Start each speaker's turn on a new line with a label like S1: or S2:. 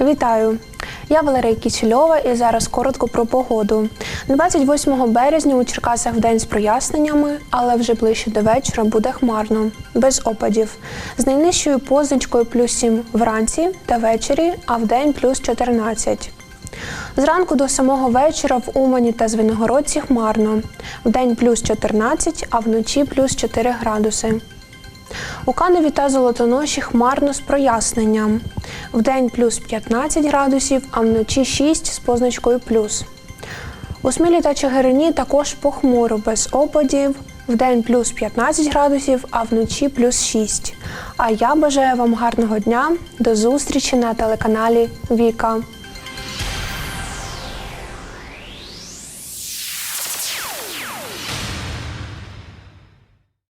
S1: Вітаю! Я Валерія Кічельова і зараз коротко про погоду. 28 березня у Черкасах в день з проясненнями, але вже ближче до вечора буде хмарно, без опадів. З найнижчою позначкою плюс 7 вранці та ввечері, а в день плюс 14. Зранку до самого вечора в Умані та Звенигородці хмарно. В день плюс 14, а вночі плюс 4 градуси. У Каневі та Золотоноші хмарно з проясненням. Вдень плюс 15 градусів, а вночі 6 з позначкою плюс. У Смілі та Чигирині також похмуро без опадів. Вдень плюс 15 градусів, а вночі плюс 6. А я бажаю вам гарного дня. До зустрічі на телеканалі Віка.